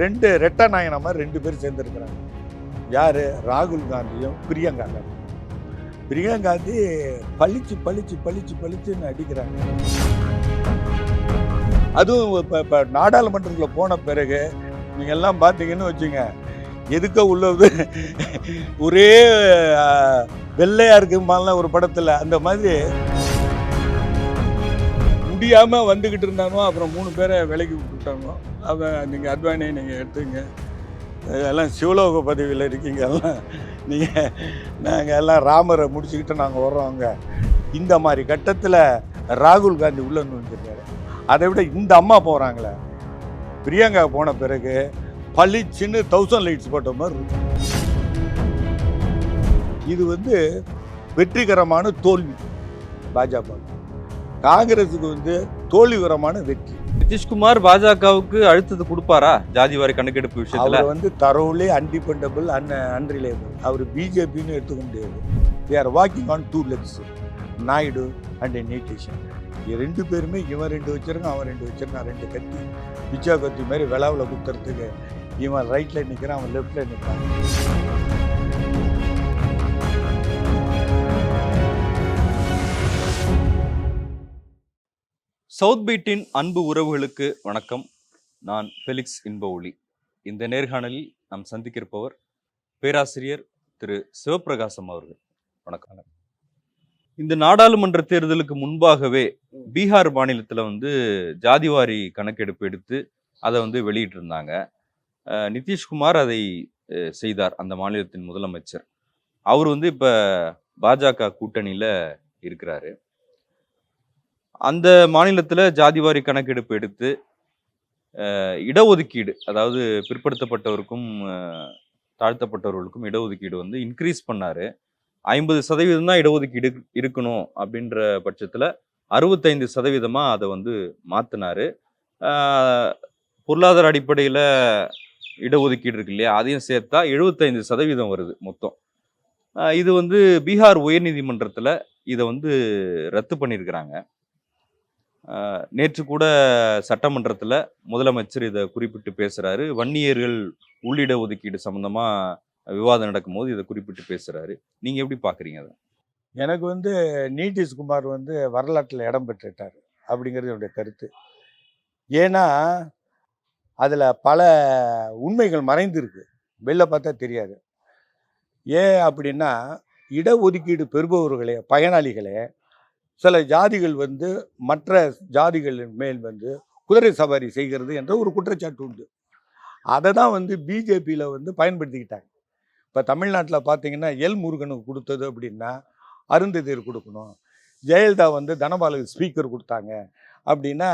ரெண்டு ரெட்ட மாதிரி ரெண்டு பேர் சேர்ந்துருக்கிறாங்க. யார்? ராகுல் காந்தியும் பிரியங்கா காந்தி. பிரியங்கா காந்தி பளிச்சு பளிச்சு பளிச்சு பளிச்சுன்னு அடிக்கிறாங்க. அதுவும் இப்போ இப்போ நாடாளுமன்றத்தில் போன பிறகு நீங்கள் எல்லாம் பார்த்தீங்கன்னு வச்சுங்க எதுக்க உள்ளது ஒரே வெள்ளையாக இருக்கு மாதிரிலாம் ஒரு படத்தில் அந்த மாதிரி முடியாமல் வந்துக்கிட்டு இருந்தானோ அப்புறம் மூணு பேரை விலைக்கு விட்டுட்டாங்க அவன் நீங்கள் அத்வானியை நீங்கள் எடுத்துங்க. எல்லாம் சிவலோக பதவியில் இருக்கீங்க. எல்லாம் நீங்கள் நாங்கள் எல்லாம் ராமரை முடிச்சுக்கிட்டு நாங்கள் வர்றோங்க இந்த மாதிரி கட்டத்தில் ராகுல் காந்தி உள்ள நுழைஞ்சிருக்காரு. அதை விட இந்த அம்மா போகிறாங்களே பிரியங்கா போன பிறகு பளிச்சுன்னு தௌசண்ட் லைட்ஸ் போட்ட மாதிரி இருக்கும் இது வந்து வெற்றிகரமான தோல்வி பாஜக காங்கிரஸுக்கு வந்து தோல்விகரமான வெற்றி. நிதிஷ்குமார் பாஜகவுக்கு அழுத்தத்தை கொடுப்பாரா? ஜாதி வாரி கணக்கெடுப்பு விஷயத்துல? அவர் வந்து தரோலி அன்டிபெண்டபிள் அன் அன்ரிலேபிள் அவர் பிஜேபின்னு எடுத்துக்க முடியாது. They are walking on two legs Naidu and இது ரெண்டு பேருமே இவன் ரெண்டு வச்சிருக்கான் அவன் ரெண்டு வச்சிருக்கான் ரெண்டு கத்தி. பிச்சா கத்தி மாதிரி விளாவில் குத்துறதுக்கு இவன் ரைட்டில் நிற்கிறான் அவன் லெஃப்டில் நிற்கிறான் சவுத் பீட்டின் அன்பு உறவுகளுக்கு வணக்கம். நான் ஃபெலிக்ஸ் இன்ப ஒளி இந்த நேர்காணலில் நாம் சந்திக்கிருப்பவர் பேராசிரியர் திரு. சிவபிரகாசம் அவர்கள். வணக்கம். இந்த நாடாளுமன்ற தேர்தலுக்கு முன்பாகவே பீகார் மாநிலத்தில் வந்து ஜாதிவாரி கணக்கெடுப்பு எடுத்து அதை வந்து வெளியிட்டிருந்தாங்க. நிதிஷ்குமார் அதை செய்தார். அந்த மாநிலத்தின் முதலமைச்சர். அவர் வந்து இப்போ பாஜக கூட்டணியில் இருக்கிறாரு. அந்த மாநிலத்தில் ஜாதிவாரி கணக்கெடுப்பு எடுத்து இடஒதுக்கீடு அதாவது பிற்படுத்தப்பட்டவருக்கும் தாழ்த்தப்பட்டவர்களுக்கும் இடஒதுக்கீடு வந்து இன்க்ரீஸ் பண்ணார். ஐம்பது சதவீதம் தான் இடஒதுக்கீடு இருக்கணும் அப்படின்ற பட்சத்தில் அறுபத்தைந்து சதவீதமாக அதை வந்து மாற்றினார் பொருளாதார அடிப்படையில் இடஒதுக்கீடு இருக்கு இல்லையா அதையும் சேர்த்தா எழுபத்தைந்து சதவீதம் வருது மொத்தம். இது வந்து பீகார் உயர்நீதிமன்றத்தில் இதை வந்து ரத்து பண்ணியிருக்கிறாங்க நேற்று கூட சட்டமன்றத்தில் முதலமைச்சர் இதை குறிப்பிட்டு பேசுகிறாரு வன்னியர்கள் உள்ளிட ஒதுக்கீடு சம்மந்தமாக விவாதம் நடக்கும்போது இதை குறிப்பிட்டு பேசுகிறாரு நீங்கள் எப்படி பார்க்குறீங்க அதை? எனக்கு வந்து நிதிஷ்குமார் வந்து வரலாற்றில் இடம் பெற்றுட்டார் அப்படிங்கிறது என்னுடைய கருத்து. ஏன்னா அதில் பல உண்மைகள் மறைந்திருக்கு. வெளில பார்த்தா தெரியாது. ஏன் அப்படின்னா இடஒதுக்கீடு பெறுபவர்களே பயனாளிகளே சில ஜாதிகள் வந்து மற்ற ஜாதிகளின் மேல் வந்து குதிரை சவாரி செய்கிறது என்ற ஒரு குற்றச்சாட்டு உண்டு. அதை தான் வந்து பிஜேபியில் வந்து பயன்படுத்திக்கிட்டாங்க. இப்போ தமிழ்நாட்டில் பார்த்தீங்கன்னா எல் முருகனுக்கு கொடுத்தது அப்படின்னா அருந்ததியர் கொடுக்கணும். ஜெயலலிதா வந்து தனபாலுக்கு ஸ்பீக்கர் கொடுத்தாங்க அப்படின்னா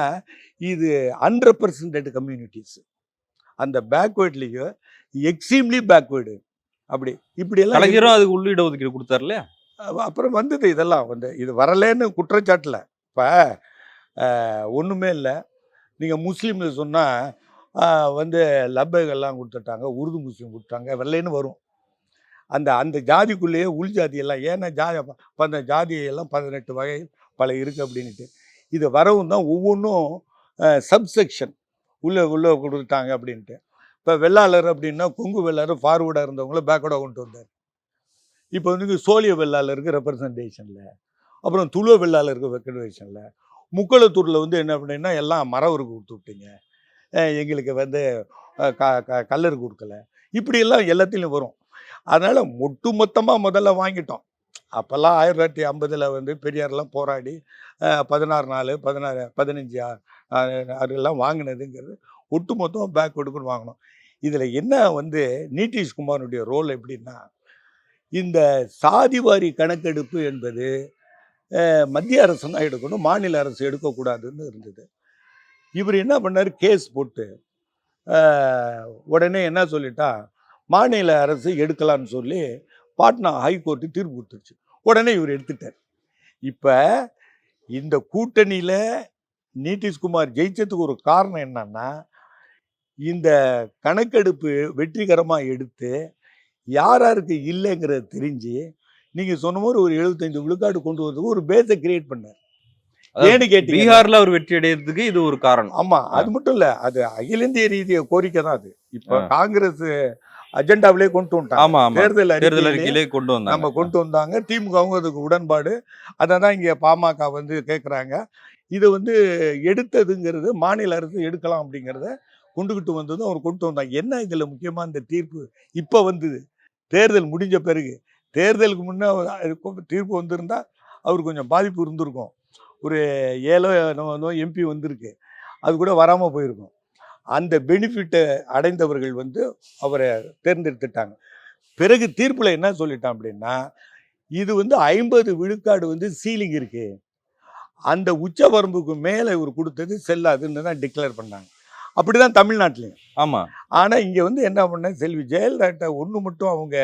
இது அன்ரெப்ரசன்டட் கம்யூனிட்டிஸ் அந்த பேக்வேர்ட்லேயும் எக்ஸ்ட்ரீம்லி பேக்வேர்டு அப்படி இப்படியெல்லாம் கலைஞரும் அதுக்கு உள்ளிட ஒதுக்கீடு கொடுத்தாரு இல்லையா அப்ப- அப்புறம் வந்தது இதெல்லாம் வந்து இது வரலன்னு குற்றச்சாட்டில். இப்போ ஒன்றுமே இல்லை. நீங்கள் முஸ்லீம்னு சொன்னால் வந்து லப்பைகள்லாம் கொடுத்துட்டாங்க உருது முஸ்லீம் கொடுத்தாங்க வெள்ளைன்னு வரும். அந்த அந்த ஜாதிக்குள்ளேயே உள் ஜாதியெல்லாம் ஏன்னா ஜாதி அப்ப அந்த ஜாதியெல்லாம் பதினெட்டு வகை பல இருக்குது அப்படின்ட்டு இது வரவும் தான் ஒவ்வொன்றும் சப்செக்ஷன் உள்ளே உள்ளே கொடுத்துட்டாங்க அப்படின்ட்டு. இப்போ வெள்ளாளர் அப்படின்னா கொங்கு வெள்ளாளர் ஃபார்வேர்டாக இருந்தவங்கள பேக்வேர்டாக கொண்டு வந்தார். இப்போ வந்து சோழிய இருக்க ரெப்ரசன்டேஷனில் அப்புறம் துளுவ இருக்க ரெப்ரசன்டேஷனில் முக்களத்தூரில் வந்து என்ன அப்படின்னா எல்லாம் மரவருக்கு கொடுத்து விட்டீங்க. எங்களுக்கு வந்து க க கல்லறு கொடுக்கல. இப்படியெல்லாம் எல்லாத்துலேயும் வரும். அதனால் ஒட்டுமொத்தமாக முதல்ல வாங்கிட்டோம். அப்போல்லாம் ஆயிரத்தி தொள்ளாயிரத்தி ஐம்பதில் வந்து பெரியார்லாம் போராடி பதினாறு நாலு பதினாறு பதினஞ்சு ஆ- ஆ- அதெல்லாம் வாங்கினதுங்கிறது ஒட்டுமொத்தமாக பேக் கொடுக்குன்னு வாங்கினோம். இதில் என்ன வந்து நிதிஷ்குமாருடைய ரோல் எப்படின்னா இந்த சாதிவாரி கணக்கெடுப்பு என்பது மத்திய அரசு தான் எடுக்கணும் மாநில அரசு எடுக்கக்கூடாதுன்னு இருந்தது. இவர் என்ன பண்ணார்? கேஸ் போட்டு உடனே என்ன சொல்லிட்டா? மாநில அரசு எடுக்கலாம்னு சொல்லி பாட்னா ஹைகோர்ட்டு தீர்ப்பு கொடுத்துருச்சு. உடனே இவர் எடுத்துட்டார். இப்போ இந்த கூட்டணியில் நிதிஷ்குமார் ஜெயிச்சதுக்கு ஒரு காரணம் என்னன்னா இந்த கணக்கெடுப்பு வெற்றிகரமாக எடுத்து யார் யாருக்கு இல்லைங்கிறத தெரிஞ்சு நீங்கள் சொன்ன மாதிரி ஒரு எழுபத்தைந்து விழுக்காடு கொண்டு வரதுக்கு ஒரு பேஸை கிரியேட் பண்ணார். ஏன்னு கேட்டீங்க பீகார்ல அவர் வெற்றி அடையிறதுக்கு இது ஒரு காரணம். ஆமா அது மட்டும் இல்ல அது அகில இந்திய ரீதிய கோரிக்கை தான் அது. இப்ப. காங்கிரஸ் அஜெண்டாவிலே கொண்டு வந்துட்டாங்க. ஆமா தேர்தல் தேர்தல் அறிக்கையிலே அறிக்கையிலே கொண்டு வந்தாங்க. நம்ம கொண்டு வந்தாங்க. திமுகவும் அதுக்கு உடன்பாடு. அதை தான் இங்கே பாமக வந்து கேட்குறாங்க இது வந்து எடுத்ததுங்கிறது மாநில அரசு எடுக்கலாம் அப்படிங்கிறத கொண்டுகிட்டு வந்ததும் அவர் கொண்டு வந்தாங்க. என்ன இதில் முக்கியமாக இந்த தீர்ப்பு இப்போ வந்தது? தேர்தல் முடிஞ்ச பிறகு தேர்தலுக்கு முன்னே தீர்ப்பு வந்திருந்தால் அவர் கொஞ்சம் பாதிப்பு இருந்திருக்கும். ஒரு ஏழோ என்னமோ எம்பி வந்திருக்கு. அது கூட வராமல் போயிருக்கும். அந்த பெனிஃபிட்டை அடைந்தவர்கள் வந்து அவரை தேர்ந்தெடுத்துட்டாங்க. பிறகு தீர்ப்பில் என்ன சொல்லிட்டான் அப்படின்னா இது வந்து ஐம்பது விழுக்காடு வந்து சீலிங் இருக்குது அந்த உச்ச வரம்புக்கு மேலே இவர் கொடுத்தது செல்லாதுன்னு தான் டிக்ளேர் பண்ணாங்க. அப்படிதான் தமிழ்நாட்டிலையும். ஆமா. ஆனால் இங்கே வந்து என்ன பண்ண செல்வி ஜெயலலிதா ஒன்று மட்டும் அவங்க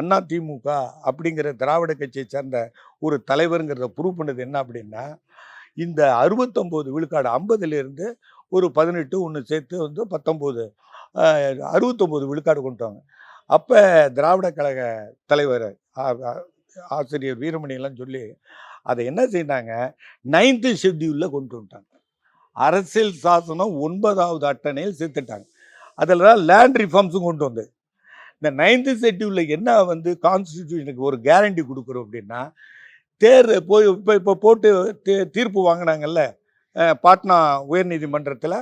அண்ணா திமுக அப்படிங்கிற திராவிட கட்சியை சேர்ந்த ஒரு தலைவருங்கிறத ப்ரூவ் பண்ணது என்ன அப்படின்னா இந்த அறுபத்தொம்போது விழுக்காடு ஐம்பதுலேருந்து ஒரு பதினெட்டு ஒன்று சேர்த்து வந்து பத்தொம்போது அறுபத்தொம்போது விழுக்காடு கொண்டு வாங்க அப்போ திராவிட கழக தலைவர் ஆசிரியர் வீரமணியெல்லாம் சொல்லி அதை என்ன செய்தாங்க நைன்த்து ஷெட்யூலில் கொண்டு வந்துட்டாங்க. அரசியல் சாசனம் ஒன்பதாவது அட்டணையில் சேர்த்துட்டாங்க. அதில் தான் லேண்ட் ரிஃபார்ம்ஸும் கொண்டு வந்து இந்த நைன்த்து ஷெட்யூலில் என்ன வந்து கான்ஸ்டியூஷனுக்கு ஒரு கேரண்டி கொடுக்குறோம் அப்படின்னா தேர் போய் இப்போ இப்போ போட்டு தீர்ப்பு வாங்கினாங்கல்ல பாட்னா உயர்நீதிமன்றத்தில்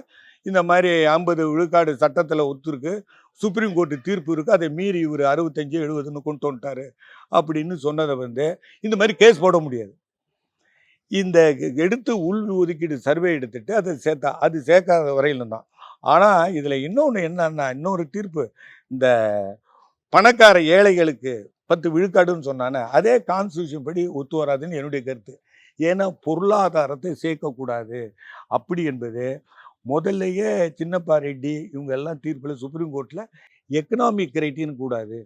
இந்த மாதிரி ஐம்பது விழுக்காடு சட்டத்தில் ஒத்துருக்கு சுப்ரீம் கோர்ட்டு தீர்ப்பு இருக்குது அதை மீறி இவர் அறுபத்தஞ்சு எழுபதுன்னு கொண்டு வந்துட்டாரு அப்படின்னு சொன்னதை வந்து இந்த மாதிரி கேஸ் போட முடியாது. இந்த எடுத்து உள் ஒதுக்கீடு சர்வே எடுத்துட்டு அதை சேர்த்தா அது சேர்க்காத வரையிலும் தான். ஆனால் இதில் இன்னொன்று என்னன்னா இன்னொரு தீர்ப்பு. இந்த பணக்கார ஏழைகளுக்கு பத்து விழுக்காடுன்னு சொன்னானே அதே கான்ஸ்டியூஷன் படி ஒத்து வராதுன்னு என்னுடைய கருத்து. ஏன்னா பொருளாதாரத்தை சேர்க்கக்கூடாது. அப்படி என்பது முதல்லையே சின்னப்பா ரெட்டி இவங்க எல்லாம் தீர்ப்பில் சுப்ரீம் கோர்ட்டில் எக்கனாமிக் ரைட்டின்னு கூடாது.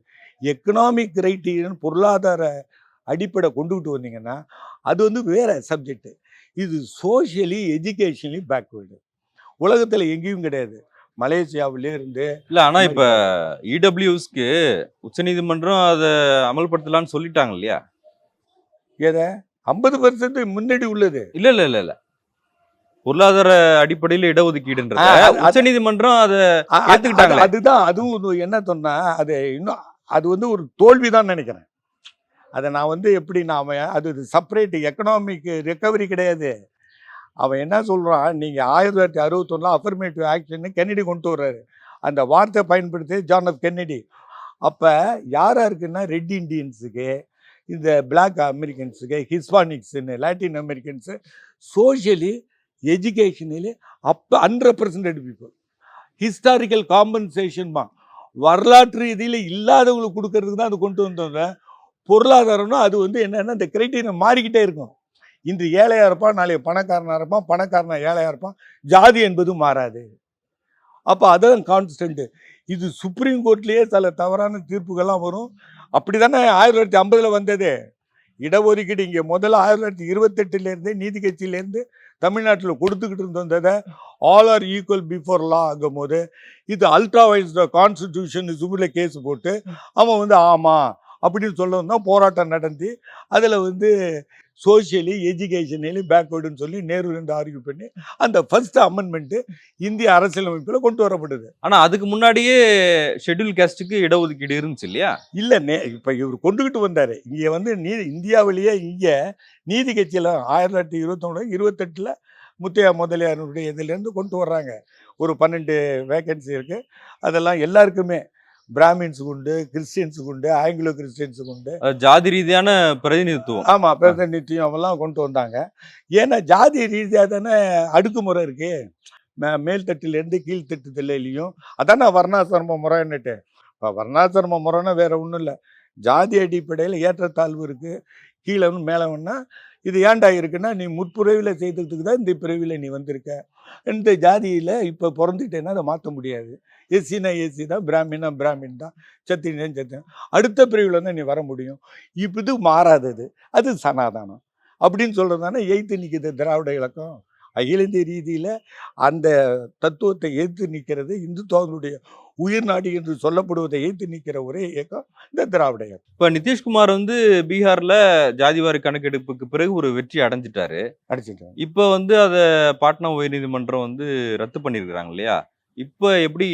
எக்கனாமிக் ரைட்டின்னு பொருளாதார அடிப்படை கொண்டுகிட்டு வந்தீங்கன்னா அது வந்து வேற சப்ஜெக்ட் இது சோஷியலி எஜுகேஷனலி பேக்வேர்டு உலகத்தில் எங்கேயும் கிடையாது. மலேசியாவிலே இருந்து இல்ல ஆனா இப்ப இடபிள்யூஸ்க்கு உச்சநீதிமன்றம் அதை அமல்படுத்தலாம்னு சொல்லிட்டாங்க இல்லையா? எதை? ஐம்பது பர்சன்ட் முன்னாடி உள்ளது. இல்ல இல்ல இல்ல இல்ல. பொருளாதார அடிப்படையில இடஒதுக்கீடுன்றத ஆ, அது- அது-. அது- அதுதான் அதுவும் என்ன சொன்னா அது இன்னும் அது வந்து ஒரு தோல்வி தான் நினைக்கிறேன். அதை நான் வந்து எப்படி நான் அவன் அது செப்பரேட் எக்கனாமிக் ரெக்கவரி கிடையாது. அவன் என்ன சொல்கிறான் நீங்கள் ஆயிரத்தி தொள்ளாயிரத்தி அறுபத்தொன்னில் அஃபர்மேட்டிவ் ஆக்ஷன்னு கென்னடி கொண்டு வர்றாரு. அந்த வார்த்தை பயன்படுத்தி ஜான் ஆஃப் கென்னடி அப்போ யாராக இருக்குன்னா ரெட் இண்டியன்ஸுக்கு இந்த பிளாக் அமெரிக்கன்ஸுக்கு ஹிஸ்பானிக்ஸுன்னு லாட்டின் அமெரிக்கன்ஸு சோஷியலி எஜுகேஷனில் அப்போ அன்ரெப்ரசன்டட் பீப்புள் ஹிஸ்டாரிக்கல் காம்பன்சேஷன்மா வரலாற்று ரீதியில் இல்லாதவங்களுக்கு கொடுக்கறதுக்கு தான் அது கொண்டு வந்தவங்க பொருளாதாரம்னா அது வந்து என்னென்னா இந்த கிரைட்டீரியா மாறிக்கிட்டே இருக்கும். இன்று ஏழையாக இருப்பான் நாளைய பணக்காரனாக இருப்பான் பணக்காரனா ஏழையாக இருப்பான் ஜாதி என்பதும் மாறாது. அப்போ அதான் கான்ஸ்டன்ட்டு இது சுப்ரீம் கோர்ட்லேயே சில தவறான தீர்ப்புகள்லாம் வரும். அப்படி தானே ஆயிரத்தி தொள்ளாயிரத்தி ஐம்பதில் வந்தது? இடஒதுக்கீடு இங்கே முதல்ல ஆயிரத்தி தொள்ளாயிரத்தி இருபத்தெட்டுலேருந்தே நீதி கட்சியிலேருந்து தமிழ்நாட்டில் கொடுத்துக்கிட்டு இருந்ததை all are equal before law ஆகும் போது இது அல்ட்ரா வைஸ் கான்ஸ்டிடியூஷன் சுப்ரீமில் கேஸ் போட்டு அவன் வந்து ஆமாம் அப்படின்னு சொல்லவும் தான் போராட்டம் நடந்து அதில் வந்து சோஷியலி எஜுகேஷனலி பேக்வேர்டுன்னு சொல்லி நேரு ரெண்டு ஆர்கியூ பண்ணி அந்த ஃபர்ஸ்ட் அமெண்ட்மெண்ட்டு இந்திய அரசியலமைப்பில் கொண்டு வரப்படுது ஆனா அதுக்கு முன்னாடியே ஷெட்யூல் காஸ்டுக்கு இடஒதுக்கீடு இருந்துச்சு இல்லையா? இல்லை நே இப்போ இவர் கொண்டுகிட்டு வந்தார். இங்கே வந்து நீ இந்தியாவிலேயே இங்கே நீதி கட்சியில் ஆயிரத்தி தொள்ளாயிரத்தி இருபத்தொன்று இருபத்தெட்டில் முத்தையா முதலியாருடைய இதுலேருந்து கொண்டு வர்றாங்க. ஒரு பன்னெண்டு வேகன்சி இருக்குது அதெல்லாம் எல்லாருக்குமே பிராமின்ஸுக்கு உண்டு கிறிஸ்டியன்ஸுக்கு உண்டு ஆங்கிலோ கிறிஸ்டியன்ஸுக்கு உண்டு. ஜாதி ரீதியான பிரதிநிதித்துவம். ஆமாம் பிரதிநிதியம் அவெல்லாம் கொண்டு வந்தாங்க. ஏன்னா ஜாதி ரீதியாக தானே அடுக்குமுறை இருக்கு. மே- மேல்தட்டிலேருந்து கீழ்த்தட்டுலையும் அதானே வர்ணாசிரம முறைன்னுட்டு. இப்போ வர்ணாசிரம முறைன்னா வேற ஒன்றும் இல்லை. ஜாதி அடிப்படையில் ஏற்றத்தாழ்வு இருக்கு. கீழே மேலே வேணா இது ஏன்டா இருக்குன்னா நீ முற்பிறவியில் செய்ததுக்கு தான் இந்த பிறவியில் நீ வந்திருக்க. இந்த ஜாதியில் இப்போ பிறந்துட்டேன்னா அதை மாற்ற முடியாது. எஸ்சினா எஸ்சி தான் பிராமினா பிராமின் தான் சத்திரியன் சத்தியன். அடுத்த பிரிவில் தான் நீ வர முடியும். இப்போ இது மாறாதது. அது சனாதானம். அப்படின்னு சொல்கிறது தானே எய்த்து நிற்கிது திராவிட இலக்கம்? அகில இந்திய ரீதியில் அந்த தத்துவத்தை எதிர்த்து நிற்கிறது இந்துத்துவனுடைய உயிர் நாடி என்று சொல்லப்படுவதை எதிர்த்து நிற்கிற ஒரே இயக்கம் இந்த திராவிட இயக்கம். இப்ப நிதிஷ்குமார் வந்து பீகார்ல ஜாதிவாரி கணக்கெடுப்புக்கு பிறகு ஒரு வெற்றி அடைஞ்சிட்டாரு. அடிச்சிட்டாங்க இப்ப வந்து அத பாட்னா உயர்நீதிமன்றம் வந்து ரத்து பண்ணிருக்காங்க இல்லையா? இப்ப எப்படி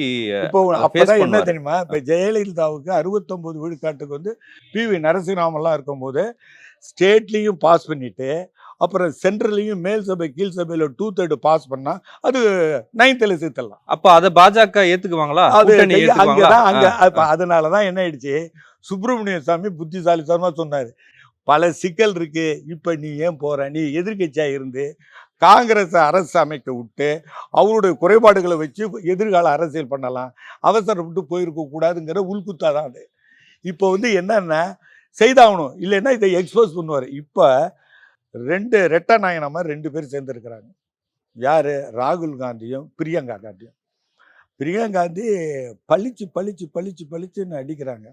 இப்போ அப்பதான் என்ன. தெரியுமா? இப்ப ஜெயலலிதாவுக்கு அறுபத்தொன்பது விழுக்காட்டுக்கு வந்து பி வி நரசிம்மாவெல்லாம் இருக்கும்போது ஸ்டேட்லயும் பாஸ் பண்ணிட்டு அப்புறம் சென்ட்ரலையும் மேல் சபை கீழ் சபையில டூ தேர்டு பாஸ் பண்ணா அது நைன்த்ல சேர்த்தலாம் அப்ப அத பாஜக ஏத்துக்குவாங்களா? அது ஏத்துக்குவாங்களா? அங்கதான் அங்க அப்ப அதனாலதான் என்ன ஆயிடுச்சு? சுப்பிரமணிய சாமி புத்திசாலித்தனமா சொன்னாரு. பல சிக்கல் இருக்கு. இப்ப நீ ஏன் போற? நீ எதிர்க்கட்சியா இருந்து காங்கிரஸ் அரசு அமைக்க விட்டு அவருடைய குறைபாடுகளை வச்சு எதிர்கால அரசியல் பண்ணலாம். அவசரப்பட்டு போயிருக்க கூடாதுங்கிற உள்குத்தாதான் அது. இப்போ வந்து என்னன்னா செய்தாகணும். இல்லைன்னா இதை எக்ஸ்போஸ் பண்ணுவார். இப்போ ரெண்டு ரெட்ட மாதிரி ரெண்டு பேர் சேர்ந்துருக்கிறாங்க. யார்? ராகுல் காந்தியும் பிரியங்கா காந்தியும். பிரியங்கா காந்தி பளிச்சு பளிச்சு பளிச்சு பளிச்சுன்னு அடிக்கிறாங்க.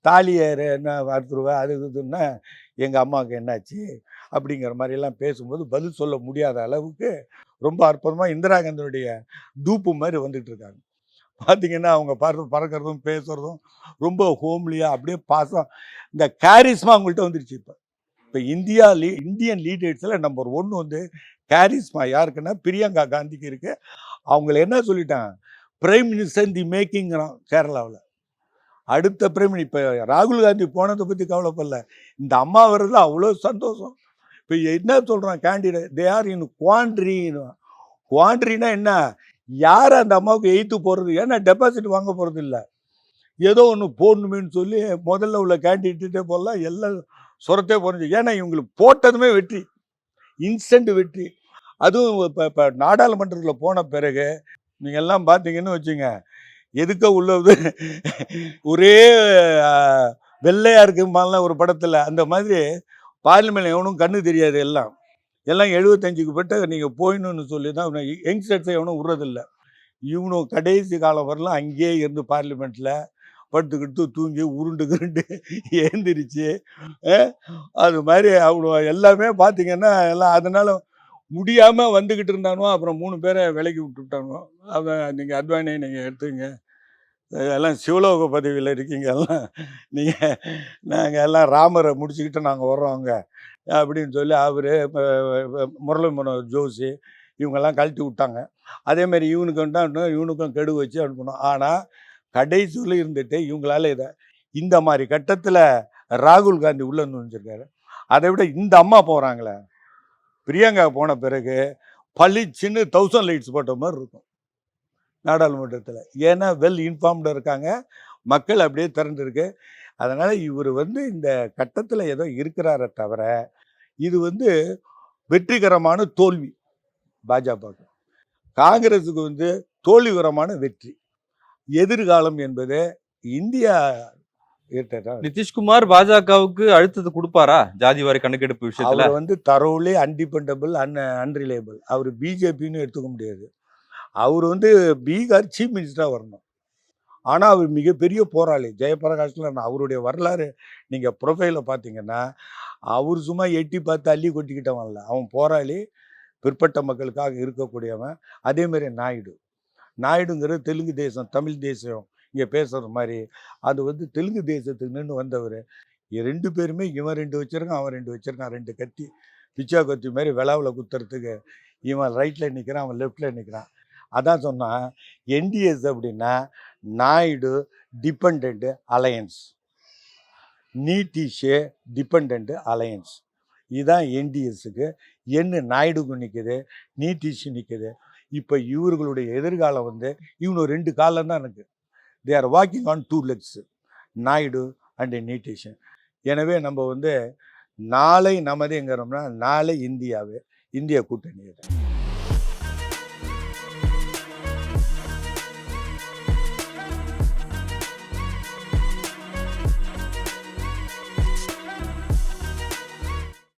தாலியை என்ன அறுத்துருவா அது இதுன்னா எங்கள் அம்மாவுக்கு என்னாச்சு? அப்படிங்கிற மாதிரிலாம் பேசும்போது பதில் சொல்ல முடியாத அளவுக்கு ரொம்ப அற்புதமாக இந்திரா காந்தியுடைய தூப்பு மாதிரி வந்துட்டு இருக்காங்க பார்த்தீங்கன்னா அவங்க பார்த்து பறக்கிறதும் பேசுகிறதும் ரொம்ப ஹோம்லியாக அப்படியே பாசம். இந்த கேரிஸ்மா அவங்கள்ட்ட வந்துருச்சு இப்போ. இப்போ இந்தியா லீ இந்தியன் லீடர்ஸில் நம்பர் ஒன்று வந்து கேரிஸ்மா யாருக்குன்னா பிரியங்கா காந்திக்கு இருக்கு. அவங்கள என்ன சொல்லிட்டாங்க பிரைம் மினிஸ்டர் தி மேக்கிங்கிறான் கேரளாவில். அடுத்த பிரைம் இப்போ ராகுல் காந்தி போனதை பற்றி கவலைப்படல. இந்த அம்மா வர்றதுல அவ்வளோ சந்தோஷம். இப்போ என்ன சொல்கிறான் கேண்டிடேட் தே ஆர் இன் குவான்ட்ரின்னு குவான்ட்ரினா என்ன? யார் அந்த அம்மாவுக்கு எய்த்து போகிறது ஏன்னா டெபாசிட் வாங்க போகிறது இல்லை ஏதோ ஒன்று போடணுமேன்னு சொல்லி முதல்ல உள்ள கேண்டிடேட்டே போடலாம். எல்லாம் சுரத்தே போறது ஏன்னா இவங்களுக்கு போட்டதுமே வெற்றி. இன்ஸ்டன்ட் வெற்றி. அதுவும் இப்போ இப்போ நாடாளுமன்றத்தில் போன பிறகு நீங்கள் எல்லாம் பார்த்தீங்கன்னு வச்சுங்க எதுக்க உள்ளது ஒரே வெள்ளையாக வெள்ளையா இருக்குமால ஒரு படத்தில். அந்த மாதிரி பார்லிமெண்ட் எவனும் கண்ணு தெரியாது எல்லாம். எல்லாம் எழுபத்தஞ்சுக்கு பட்ட நீங்கள் போயிடணும்னு சொல்லி தான் யங்ஸ்டர்ஸை எவனும் விடுறதில்லை இவனும் கடைசி காலம் வரலாம் அங்கேயே இருந்து பார்லிமெண்ட்டில் படுத்துக்கிட்டு தூங்கி உருண்டு கிருண்டு ஏந்திரிச்சு அது மாதிரி அவ்வளோ எல்லாமே பார்த்தீங்கன்னா எல்லாம் அதனால் முடியாமல் வந்துக்கிட்டு இருந்தானோ அப்புறம் மூணு பேரை விலக்கி விட்டுட்டானோ அதை நீங்கள் அத்வானியை நீங்கள் எடுத்துங்க எல்லாம் சிவலோக பதவியில் இருக்கீங்க எல்லாம் நீங்கள் நாங்கள் எல்லாம் ராமரை முடிச்சுக்கிட்டு நாங்கள் வர்றோங்க அப்படின்னு சொல்லி அவர் முரளி மனோர் ஜோஷி இவங்கெல்லாம் கழட்டி விட்டாங்க. அதேமாரி இவனுக்கு தான் இவனுக்கும் கெடு வச்சு அனுப்பணும். ஆனால் கடைசியில் இருந்துட்டு இவங்களால இதை இந்த மாதிரி கட்டத்தில் ராகுல் காந்தி உள்ள நுழைஞ்சிருக்காரு அதை விட இந்த அம்மா போகிறாங்களே பிரியங்கா போன பிறகு பளிச்சுன்னு தௌசண்ட் லைட்ஸ் போட்ட மாதிரி இருக்கும் நாடாளுமன்றத்தில். ஏன்னா வெல் இன்ஃபார்ம்டு இருக்காங்க மக்கள் அப்படியே திறந்துருக்கு அதனால் இவர் வந்து இந்த கட்டத்தில் ஏதோ இருக்கிறாரே தவிர இது வந்து வெற்றிகரமான தோல்வி பாஜகவுக்கு. காங்கிரஸுக்கு வந்து தோல்விகரமான வெற்றி. எதிர்காலம் என்பது இந்தியா நிதிஷ்குமார் பாஜகவுக்கு அழுத்தத்தை கொடுப்பாரா? ஜாதிவாரி கணக்கெடுப்பு விஷயத்துல? வந்து தரோலி அன்டிபெண்டபிள் அன் அன்ரிலேபிள் அவர் பிஜேபின்னு எடுத்துக்க முடியாது. அவர் வந்து பீகார் சீஃப் மினிஸ்டராக வரணும். ஆனால் அவர் மிகப்பெரிய போராளி. ஜெயபிரகாஷ்ல அவருடைய வரலாறு நீங்கள் ப்ரொஃபைலில் பார்த்தீங்கன்னா அவர் சும்மா எட்டி பார்த்து அள்ளி கொட்டிக்கிட்டவன் இல்லை அவன் போராளி பிற்பட்ட மக்களுக்காக இருக்கக்கூடியவன். அதேமாரி நாயுடு. நாயுடுங்கிறது தெலுங்கு தேசம் தமிழ் தேசம் இங்கே பேசுகிற மாதிரி. அது வந்து தெலுங்கு தேசத்துக்கு நின்று வந்தவர். ரெண்டு பேருமே இவன் ரெண்டு வச்சிருக்கான் அவன் ரெண்டு வச்சிருக்கான் ரெண்டு கத்தி. பிச்சா கத்தி மாதிரி விளாவில் குத்துறதுக்கு இவன் ரைட்டில் நிற்கிறான் அவன் லெஃப்டில் நிற்கிறான் அதான் சொன்னான் என்டிஎஸ் அப்படின்னா நாயுடு டிபெண்ட் அலையன்ஸ். நீட்டிஷே டிபெண்ட் அலையன்ஸ். இதுதான் என்டிஎஸ்க்கு என்ன நாயுடுக்கு நிற்குது நீட்டிஷ் நிற்குது இப்போ இவர்களுடைய எதிர்காலம் வந்து இவனு ரெண்டு காலம் தான் எனக்கு they are walking on two legs Naidu and நீட்டிஷன். எனவே நம்ம வந்து நாளை நமதுங்கிறோம்னா நாளை இந்தியாவே இந்திய கூட்டணி